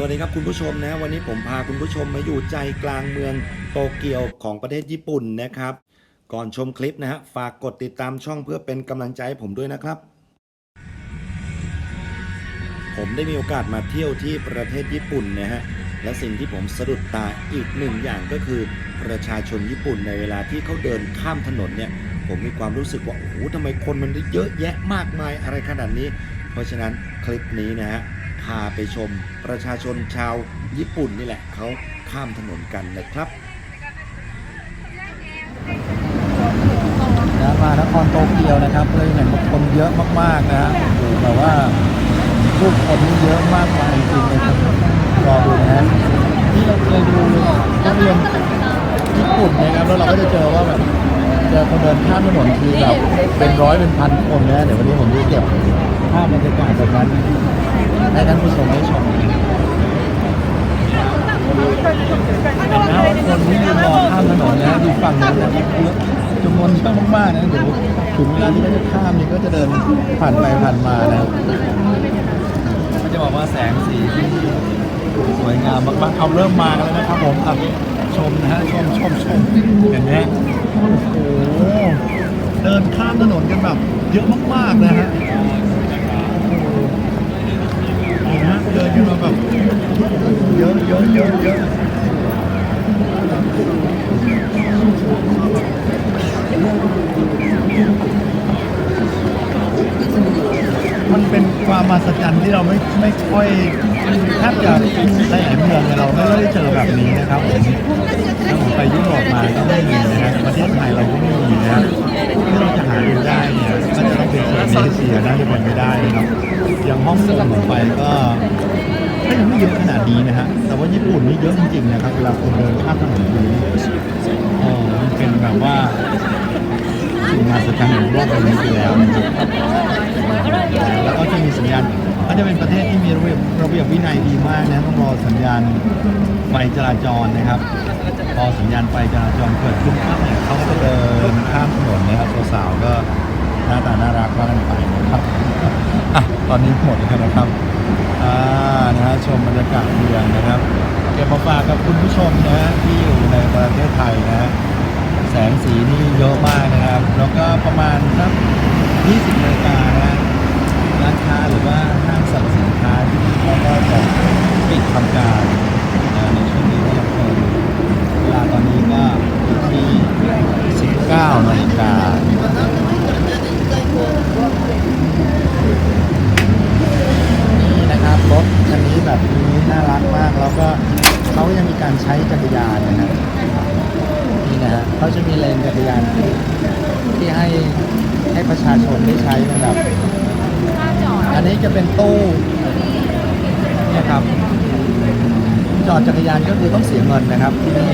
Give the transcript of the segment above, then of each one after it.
สวัสดีครับคุณผู้ชมนะวันนี้ผมพาคุณผู้ชมมาอยู่ใจกลางเมืองโตเกียวของประเทศญี่ปุ่นนะครับ ก่อนชมคลิปนะฮะฝากกดติดตามช่องเพื่อเป็นกำลังใจให้ผมด้วยนะครับ ผมได้มีโอกาสมาเที่ยวที่ประเทศญี่ปุ่นนะฮะและสิ่งที่ผมสะดุดตาอีกหนึ่งอย่างก็คือ ประชาชนญี่ปุ่นในเวลาที่เขาเดินข้ามถนนเนี่ยผมมีความรู้สึกว่าโอ้โหทำไมคนมันเยอะแยะมากมายอะไรขนาดนี้ เพราะฉะนั้นคลิปนี้นะฮะาไปชมประชาชนชาวญี่ปุ่นนี่แหละเขาข้ามถนนกันนะครับนะมานครโตเกียวนะครับเลยเห็นว่าคนเยอะมากๆนะฮะแบบว่าผู้คนนี่เยอะมากมายจริงๆเลยครับรอดูนะฮะที่เราเคยดูนักเรียนญี่ปุ่นนะครับแล้วเราก็จะเจอว่าแบบเจอคนเดินข้ามถนนคือแบบเป็นร้อยเป็นพันคนนะเดี๋ยววันนี้ผมจะเก็บภาพบรรยากาศแบบนั้น ให้ท่านผู้ชมได้ชมแล้วคนที่ยืนรอข้ามถนนนะอยู่ฝั่งนั้นนะเยอะจำนวนเยอะมากๆนะเดี๋ยวถึงเวลาที่เขาจะข้ามนี่ก็จะเดินผ่านไปผ่านมานะก็จะบอกว่าแสงสีที่สวยงามมากๆเอาเริ่มมากันแล้วนะครับผมอะชมนะฮะชมชมชมเห็นไหมโอ้โหเดินข้ามถนนกันแบบเยอะมากๆนะฮะโอ้โหเห็นไหมฮะเดินกันมาแบบเยอะเยอะเยอะเยอะ มันเป็นความมหัศจรรย์ที่เราไม่ไม่ค่อยแทบจะหลายๆเมืองเนี่ยเราไม่ได้เจอแบบนี้นะครับผมถ้าผมไปยุโรปมาก็ไม่มีนะครับประเทศไทยเราก็ไม่มีนะครับที่เราจะหาดูได้เนี่ยก็จะต้องเป็นโซนเอเชียน่าจะเป็นไม่ได้นะครับอย่างฮ่องกงผมไปก็ก็ยังไม่เยอะขนาดนี้นะฮะแต่ว่าญี่ปุ่นนี่เยอะจริงๆนะครับเวลาคนเดินข้ามถนนนี้เออมันเป็นแบบว่าสิ่งมหัศจรรย์ของโลกใบนี้ไปแล้วนะครับ แล้วก็จะมีสัญญาณก็จะเป็นประเทศที่มีระเบียบ ระเบียบวินัยดีมากนะต้องรอสัญญาณไฟจราจรนะครับพอสัญญาณไฟจราจรเกิดขึ้นปั๊บเนี่ยเขาก็เดินข้ามถนนนะครับสาวๆก็หน้าตาน่ารักว่ากันไปนะครับอะตอนนี้หมดแล้วนะครับอ่านะฮะชมบรรยากาศเมืองนะครับเก็บมาฝากกับคุณผู้ชมนะฮะที่อยู่ในประเทศไทยนะฮะแสงสีนี่เยอะมากนะครับ แล้วก็ประมาณสัก20นาฬิกานะฮะร้านค้าหรือว่าห้างสรรพสินค้าที่นี่เขาก็จะปิดทำการนะในช่วงนี้ก็ยังคงเวลาตอนนี้ก็อยู่ที่ 19นาฬิกานี่นะครับรถคันนี้แบบนี้น่ารักมาก แล้วก็เขายังมีการใช้จักรยานนะครับ นี่นะฮะเขาจะมีเลนจักรยานที่ที่ให้ ให้ประชาชนได้ใช้นะครับ อันนี้จะเป็นตู้นี่ครับ จอดจักรยานก็คือต้องเสียเงินนะครับที่นี่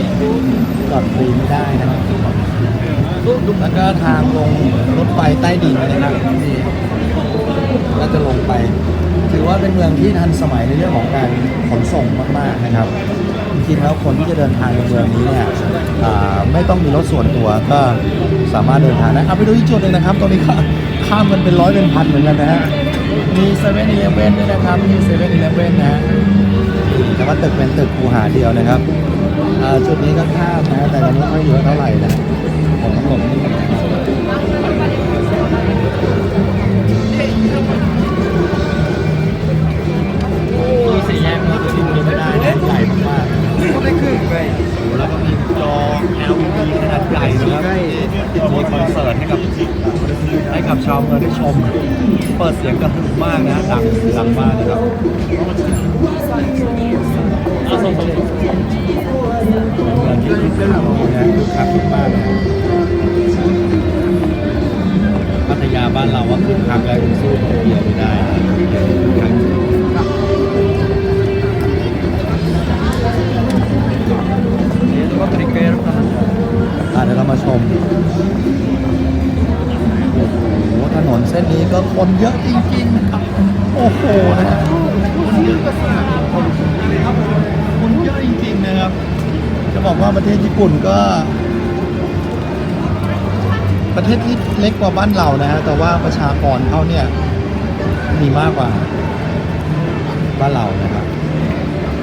จอดฟรีไม่ได้นะครับแล้วก็ทางลงรถไฟใต้ดินนะครับนี่ก็จะลงไป ถือว่าเป็นเมืองที่ทันสมัยในเรื่องของการขนส่งมาก ๆ นะครับ จริงๆแล้วคนที่จะเดินทางในเมืองนี้เนี่ยไม่ต้องมีรถส่วนตัวก็สามารถเดินทางได้เอาไปดูอีกจุดหนึ่งนะครับ ตรงนี้ก็ข้ามกันเป็นร้อยเป็นพันเหมือนกันนะฮะมีเซเว่นอีเลฟเว่นด้วยนะครับมีเซเว่นอีเลฟเว่นนะฮะแต่ว่าตึกเป็นตึกคูหาเดียวนะครับจุดนี้ก็ข้ามนะแต่ยังไม่ค่อยเยอะเท่าไหร่นะผมต้อ อนเสิร์ตให้กับให้กับชาวเมืองได้ชม เปิดเสียงกระหึ่มมากนะดังดังมากนะครับเมืองที่คึกคักนนะคึกคักมากนะพัทยาบ้านเราว่าคึกคักแล้วยังสู้โตเกียวไม่ได้คึกคัก เดี๋ยวเรามาชม โอ้โห ถนนเส้นนี้ก็คนเยอะจริงๆนะครับ โอ้โหนะคนเยอะคนคนเยอะจริงๆนะครับ จะบอกว่าประเทศญี่ปุ่นก็ ประเทศที่เล็กกว่าบ้านเรานะฮะแต่ว่าประชากรเขาเนี่ยมีมากกว่าบ้านเรานะครับ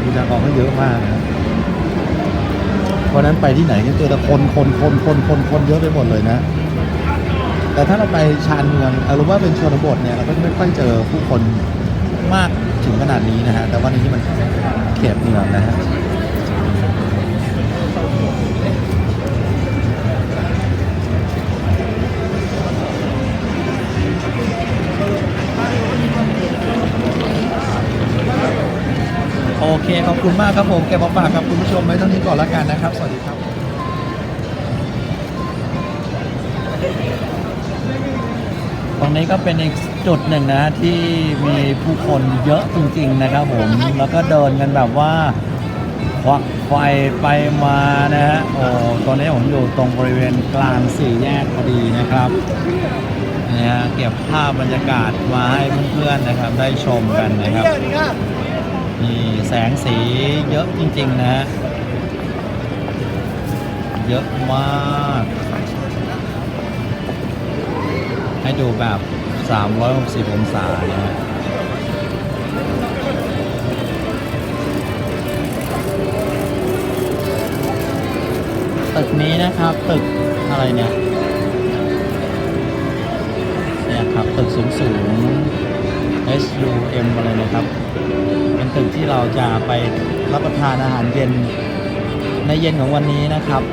ประชากรก็เยอะมากนะ พราะนั้นไปที่ไหนก็เจอแต่คนคนคนคนคนคนเยอะไปหมดเลยนะ แต่ถ้าเราไปชานเมืองหรือว่าเป็นชนบทเนี่ยเราก็จะไม่ค่อยเจอผู้คนมากถึงขนาดนี้นะฮะแต่ว่าในที่มันเขตเมืองนะฮะ ขอบคุณมากครับผม เก็บมาฝากกับคุณผู้ชมไว้เท่านี้ก่อนละกันนะครับ สวัสดีครับตรงนี้ก็เป็นอีกจุดหนึ่งนะที่มีผู้คนเยอะจริง ๆ นะครับผม แล้วก็เดินกันแบบว่าควักไฟไปมานะฮะ โอ้ ตอนนี้ผมอยู่ตรงบริเวณกลางสี่แยกพอดีนะครับนะฮะเก็บภาพบรรยากาศมาให้เพื่อนๆนะครับ ได้ชมกันนะครับ นี่แสงสีเยอะจริง ๆ นะ เยอะมาก ให้ดูแบบ 360 องศานะฮะตึกนี้นะครับตึกอะไรเนี่ยเนี่ยครับตึกสูงสูงๆ SUM อะไรนะครับ ตึกที่เราจะไปรับประทานอาหารเย็นในเย็นของวันนี้นะครับ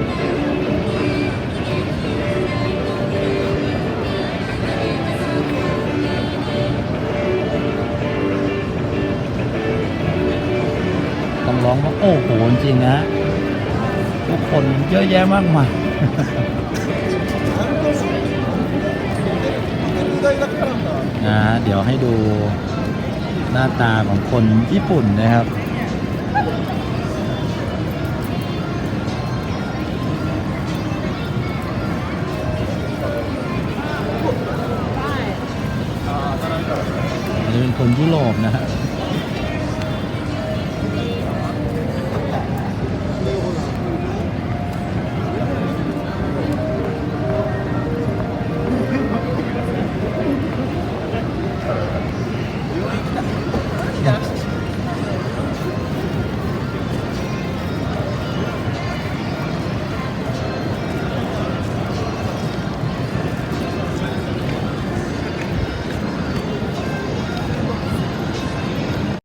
ต้องร้องว่าโอ้โหจริงนะทุกคนเยอะแยะมากมายนะเดี๋ยวให้ดู หน้าตาของคนญี่ปุ่นนะครับ อันนี้เป็นคนยุโรปนะฮะ